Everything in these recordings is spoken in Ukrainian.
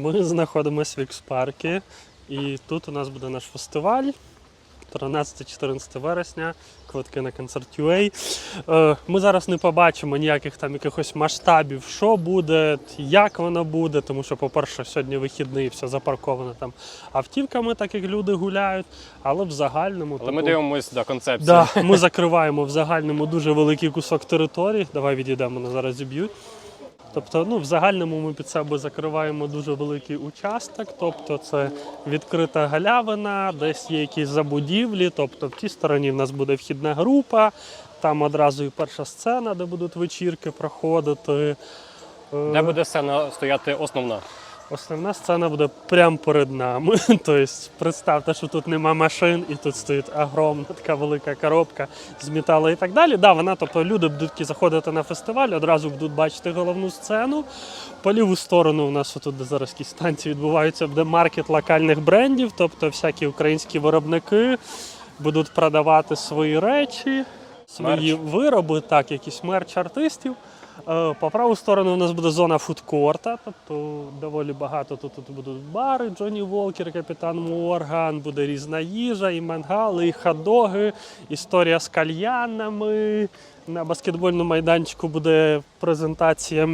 Ми знаходимося в Ікс-паркі, і тут у нас буде наш фестиваль. 13-14 вересня, квитки на концерт UA. Е, Ми зараз не побачимо ніяких там якихось масштабів, що буде, як воно буде, тому що, по-перше, сьогодні вихідний, все запарковано там автівками, так як люди гуляють. Але в загальному Але ми дивимося до концепції. Да, ми закриваємо в загальному дуже великий кусок території. Давай відійдемо, мене зараз зіб'ють. Тобто, ну, в загальному ми під себе закриваємо дуже великий участок, тобто це відкрита галявина, десь є якісь забудівлі, тобто в тій стороні в нас буде вхідна група, там одразу і перша сцена, де будуть вечірки проходити. Де буде сцена стояти основна? Основна сцена буде прямо перед нами. Тобто, представте, що тут нема машин, і тут стоїть огромна така велика коробка з металу і так далі. Да, вона, тобто люди будуть заходити на фестиваль, одразу будуть бачити головну сцену. По ліву сторону у нас тут, зараз якісь станції відбуваються, буде маркет локальних брендів, тобто всякі українські виробники будуть продавати свої речі, свої вироби, так, якийсь мерч артистів. Е, По праву сторону у нас буде зона фудкорта, тобто доволі багато тут, тут будуть бари, Джонні Волкер, Капітан Морган, буде різна їжа, і мангали, і хот-доги, історія з кальянами. На баскетбольному майданчику буде презентація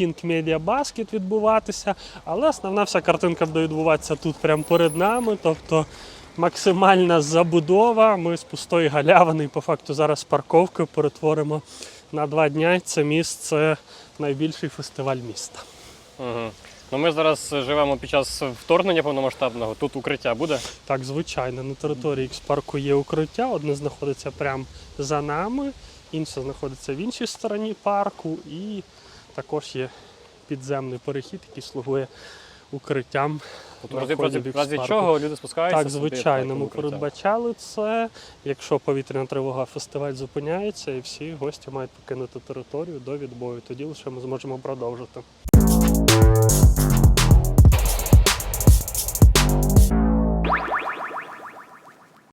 King Media Basket відбуватися, але основна вся картинка буде відбуватися тут прямо перед нами. Тобто максимальна забудова. Ми з пустої галявини, по факту зараз парковки перетворимо на два дня. Це місце найбільший фестиваль міста. Угу. Ну ми зараз живемо під час вторгнення повномасштабного. Тут укриття буде. Так, звичайно, на території Ікс-парку є укриття. Одне знаходиться прямо за нами, інше знаходиться в іншій стороні парку, і також є підземний перехід, який слугує укриттям. Тобто в разі, чого люди спускаються. Так, звичайно, ми передбачали це. Якщо повітряна тривога, фестиваль зупиняється, і всі гості мають покинути територію до відбою. Тоді лише ми зможемо продовжити.